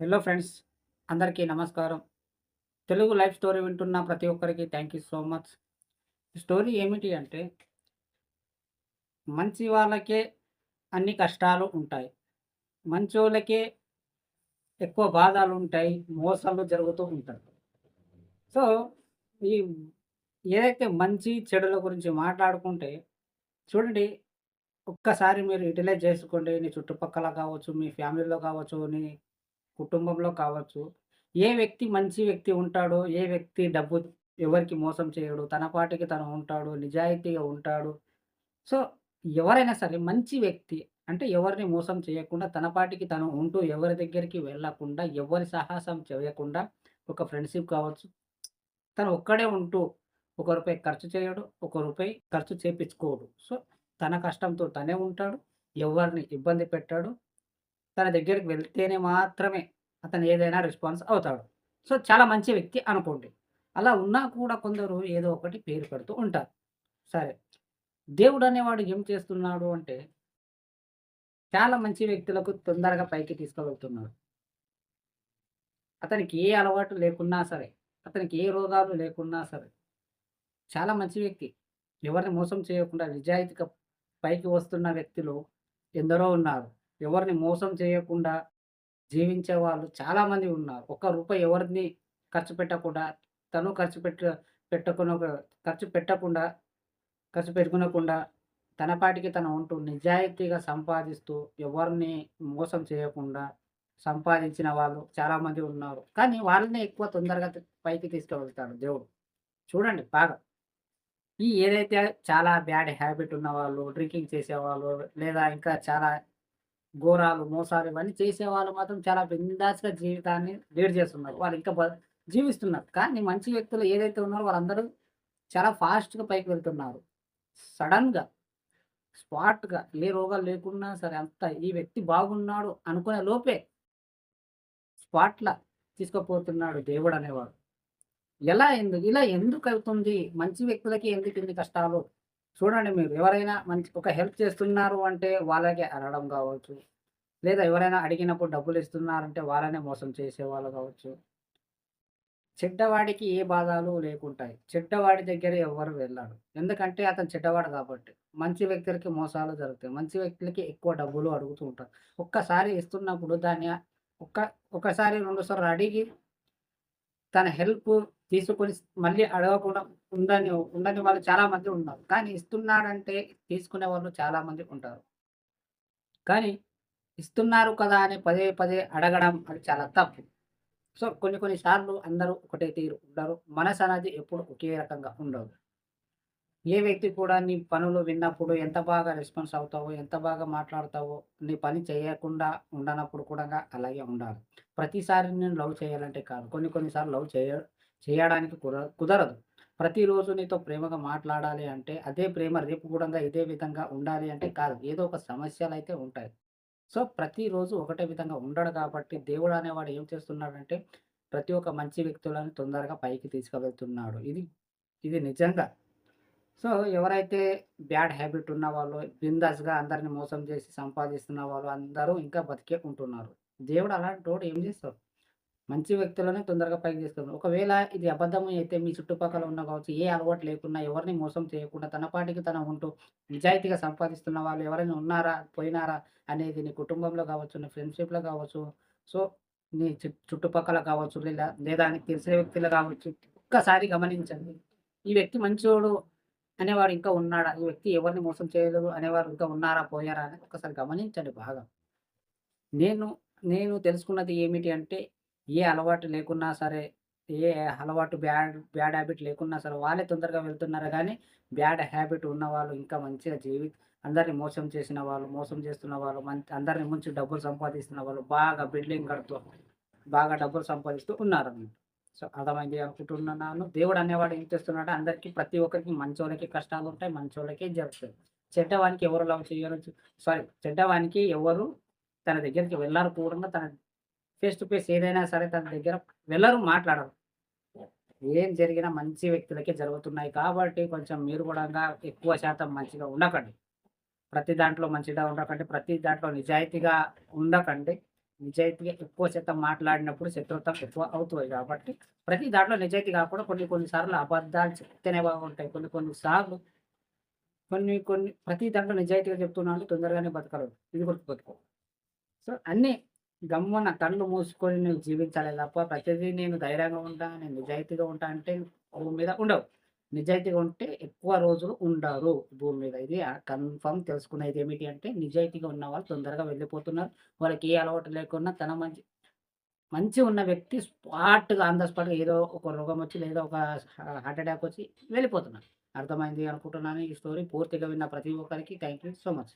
Hello friends అందరికీ నమస్కారం. Telugu life story వింటున్న ప్రతి ఒక్కరికి thank you so much story ఏమిటి అంటే మంచి వాళ్ళకే అన్ని కష్టాలు ఉంటాయి. మంచోళ్ళకే ఎక్కువ బాధలు ఉంటాయి మోసాలు జరుగుతూ ఉంటాయి. సో ఈ ఏదైతే మంచి చెడుల గురించి మాట్లాడుకుంటే చూడండి ఒక్కసారి మీరు యూటిలైజ్ చేసుకోండి. నీ చుట్టుపక్కల కావచ్చు మీ ఫ్యామిలీలో కావచ్చు నీ కుటుంబంలో కావచ్చు. ఏ వ్యక్తి మంచి వ్యక్తి ఉంటాడో ఏ వ్యక్తి డబ్బు ఎవరికి మోసం చేయడు తన పాటికి తను ఉంటాడు నిజాయితీగా ఉంటాడు. సో ఎవరైనా సరే మంచి వ్యక్తి అంటే ఎవరిని మోసం చేయకుండా తన పాటికి తను ఉంటూ ఎవరి దగ్గరికి వెళ్ళకుండా ఎవరి సాహసం చేయకుండా ఒక ఫ్రెండ్షిప్ కావచ్చు. తను ఒక్కడే ఉంటూ ఒక రూపాయి ఖర్చు చేయడు ఒక రూపాయి ఖర్చు చేపించుకోడు. సో తన కష్టంతో తనే ఉంటాడు ఎవరిని ఇబ్బంది పెట్టాడు తన దగ్గరికి వెళ్తేనే మాత్రమే అతను ఏదైనా రెస్పాన్స్ అవుతాడు. సో చాలా మంచి వ్యక్తి అనుకోండి. అలా ఉన్నా కూడా కొందరు ఏదో ఒకటి పేరు పెడుతూ ఉంటారు. సరే. దేవుడు అనేవాడు ఏం చేస్తున్నాడు అంటే చాలా మంచి వ్యక్తులకు తొందరగా పైకి తీసుకువెళ్తున్నాడు. అతనికి ఏ అలవాటు లేకున్నా సరే అతనికి ఏ రోగాలు లేకున్నా సరే చాలా మంచి వ్యక్తి. ఎవరిని మోసం చేయకుండా నిజాయితీగా పైకి వస్తున్న వ్యక్తులు ఎందరో ఉన్నారు. ఎవరిని మోసం చేయకుండా జీవించే వాళ్ళు చాలామంది ఉన్నారు. ఒక్క రూపాయి ఎవరిని ఖర్చు పెట్టకుండా తను ఖర్చు పెట్ట పెట్టుకున్న ఖర్చు పెట్టకుండా ఖర్చు పెట్టుకునకుండా తన పాటికి ఉంటూ నిజాయితీగా సంపాదిస్తూ ఎవరిని మోసం చేయకుండా సంపాదించిన వాళ్ళు చాలామంది ఉన్నారు. కానీ వాళ్ళని ఎక్కువ తొందరగా పైకి తీసుకువెళ్తాడు దేవుడు. చూడండి బాగా. ఈ ఏదైతే చాలా బ్యాడ్ హ్యాబిట్ ఉన్న వాళ్ళు డ్రింకింగ్ చేసేవాళ్ళు లేదా ఇంకా చాలా ఘోరాలు మోసాలు ఇవన్నీ చేసేవాళ్ళు మాత్రం చాలా బిందాస్గా జీవితాన్ని లీడ్ చేస్తున్నారు. వాళ్ళు ఇంకా జీవిస్తున్నారు. కానీ మంచి వ్యక్తులు ఏదైతే ఉన్నారో వాళ్ళందరూ చాలా ఫాస్ట్గా పైకి వెళ్తున్నారు. సడన్గా స్పాట్గా ఏ రోగాలు లేకున్నా సరే అంత ఈ వ్యక్తి బాగున్నాడు అనుకునే లోపే స్పాట్లా తీసుకుపోతున్నాడు దేవుడు అనేవాడు. ఎలా ఎందుకు ఇలా ఎందుకు అవుతుంది? మంచి వ్యక్తులకి ఎందుకు ఇన్ని కష్టాలు? చూడండి మీరు ఎవరైనా మంచి ఒక హెల్ప్ చేస్తున్నారు అంటే వాళ్ళకి అనడం కావచ్చు. లేదా ఎవరైనా అడిగినప్పుడు డబ్బులు ఇస్తున్నారంటే వాళ్ళనే మోసం చేసేవాళ్ళు కావచ్చు. చెడ్డవాడికి ఏ బాధలు లేకుంటాయి. చెడ్డవాడి దగ్గర ఎవరు వెళ్ళాడు ఎందుకంటే అతను చెడ్డవాడు కాబట్టి. మంచి వ్యక్తులకి మోసాలు జరుగుతాయి. మంచి వ్యక్తులకి ఎక్కువ డబ్బులు అడుగుతూ ఉంటారు. ఒక్కసారి ఇస్తున్నప్పుడు దాన్ని ఒక్క ఒకసారి రెండు సార్లు అడిగి తన హెల్ప్ తీసుకొని మళ్ళీ అడగకుండా ఉండని ఉండని వాళ్ళు చాలా మంది ఉన్నారు. కానీ ఇస్తున్నాడంటే తీసుకునే వాళ్ళు చాలా మంది ఉంటారు. కానీ ఇస్తున్నారు కదా అని పదే పదే అడగడం అది చాలా తప్పు. సో కొన్ని కొన్ని సార్లు అందరూ ఒకటే తీరు ఉండరు. మనసు అనేది ఎప్పుడు ఒకే రకంగా ఉండదు. ఏ వ్యక్తి కూడా నీ పనులు విన్నప్పుడు ఎంత బాగా రెస్పాన్స్ అవుతావో ఎంత బాగా మాట్లాడతావో నీ పని చేయకుండా ఉండనప్పుడు కూడా అలాగే ఉండాలి. ప్రతిసారి నేను లవ్ చేయాలంటే కాదు కొన్ని కొన్నిసార్లు లవ్ చేయ చేయడానికి కుదరదు. ప్రతిరోజు నీతో ప్రేమగా మాట్లాడాలి అంటే అదే ప్రేమ రేపు కూడా ఇదే విధంగా ఉండాలి అంటే కాదు ఏదో ఒక సమస్యలు అయితే ఉంటాయి. సో ప్రతిరోజు ఒకటే విధంగా ఉండడు కాబట్టి దేవుడు అనేవాడు ఏం చేస్తున్నాడంటే ప్రతి ఒక్క మంచి వ్యక్తులను తొందరగా పైకి తీసుకువెళ్తున్నాడు. ఇది ఇది నిజంగా. సో ఎవరైతే బ్యాడ్ హ్యాబిట్ ఉన్న వాళ్ళు బిందాస్గా అందరిని మోసం చేసి సంపాదిస్తున్న వాళ్ళు అందరూ ఇంకా బతికే ఉంటున్నారు. దేవుడు అలాంటి తోడు ఏం చేస్తారు మంచి వ్యక్తులనే తొందరగా పైకి తీసుకెళ్తాడు. ఒకవేళ ఇది అబద్ధం అయితే మీ చుట్టుపక్కల ఉన్న కావచ్చు ఏ అలవాటు లేకుండా ఎవరిని మోసం చేయకుండా తన పాటికి తన ఉంటూ నిజాయితీగా సంపాదిస్తున్న వాళ్ళు ఎవరైనా ఉన్నారా పోయినారా అనేది నీ కుటుంబంలో కావచ్చు నీ ఫ్రెండ్షిప్లో కావచ్చు సో నీ చు- చుట్టుపక్కల కావచ్చు లేదా లేదా తెలిసిన వ్యక్తులు కావచ్చు ఒక్కసారి గమనించండి. ఈ వ్యక్తి మంచోడు అనేవాడు ఇంకా ఉన్నాడా? ఈ వ్యక్తి ఎవరిని మోసం చేయలేదు? అనేవారు ఇంకా ఉన్నారా? పోయారా? అని ఒకసారి గమనించండి బాగా. నేను నేను తెలుసుకున్నది ఏమిటి అంటే ఏ అలవాటు లేకున్నా సరే ఏ అలవాటు బ్యాడ్ బ్యాడ్ హ్యాబిట్ లేకున్నా సరే వాళ్ళే తొందరగా వెళ్తున్నారు? కానీ బ్యాడ్ హ్యాబిట్ ఉన్న వాళ్ళు ఇంకా మంచిగా జీవి అందరిని మోసం చేసిన వాళ్ళు మోసం చేస్తున్న వాళ్ళు మంచి అందరిని ముంచి డబ్బులు సంపాదిస్తున్న వాళ్ళు బాగా బిల్డింగ్ కడుతూ బాగా డబ్బులు సంపాదిస్తూ ఉన్నారు అన్నమాట సో అర్థమైంది అనుకుంటున్నాను దేవుడు అనేవాడు ఏం చేస్తున్నాడు? అందరికీ ప్రతి ఒక్కరికి మంచోళ్ళకి కష్టాలు ఉంటాయి మంచోళ్ళకి జరుగుతాయి. చెడ్డవానికి ఎవరు లవ్ చేయరు? సారీ చెడ్డవానికి ఎవరు తన దగ్గరికి వెళ్ళారు కూడా తన ఫేస్ టు ఫేస్ ఏదైనా సరే తన దగ్గర వెళ్ళరు మాట్లాడరు. ఏం జరిగినా మంచి వ్యక్తులకే జరుగుతున్నాయి కాబట్టి కొంచెం మీరు కూడా ఎక్కువ శాతం మంచిగా ఉండకండి. ప్రతి దాంట్లో మంచిగా ఉండకండి ప్రతి దాంట్లో నిజాయితీగా ఉండకండి. నిజాయితీగా ఎక్కువ శాతం మాట్లాడినప్పుడు శత్రుత్వం ఎక్కువ అవుతుంది కాబట్టి ప్రతి దాంట్లో నిజాయితీ కాకుండా కొన్ని కొన్ని సార్లు అబద్ధాలు చెప్తేనే బాగుంటాయి. కొన్ని కొన్ని సార్లు కొన్ని కొన్ని ప్రతి దాంట్లో నిజాయితీగా చెప్తున్నాను తొందరగానే బతకలేదు ఇది గుర్తుపెట్టుకో. సో అన్నీ గమ్మున కళ్ళు మూసుకొని నువ్వు జీవించాలి తప్ప ప్రతిదీ నేను ధైర్యంగా ఉంటా నేను నిజాయితీగా ఉంటా అంటే మీద ఉండవు. నిజాయితీగా ఉంటే ఎక్కువ రోజులు ఉండరు భూమి మీద. ఇది కన్ఫర్మ్ తెలుసుకునేది ఏమిటి అంటే నిజాయితీగా ఉన్న వాళ్ళు తొందరగా వెళ్ళిపోతున్నారు. వాళ్ళకి ఏ అలవాటు లేకుండా తన మంచి మంచి ఉన్న వ్యక్తి స్పాట్గా ఆన్ ద స్పాట్గా ఏదో ఒక రోగం వచ్చి లేదా ఒక హార్ట్ అటాక్ వచ్చి వెళ్ళిపోతున్నారు. అర్థమైంది అనుకుంటున్నాను ఈ స్టోరీ పూర్తిగా విన్న ప్రతి ఒక్కరికి థ్యాంక్ యూ సో మచ్.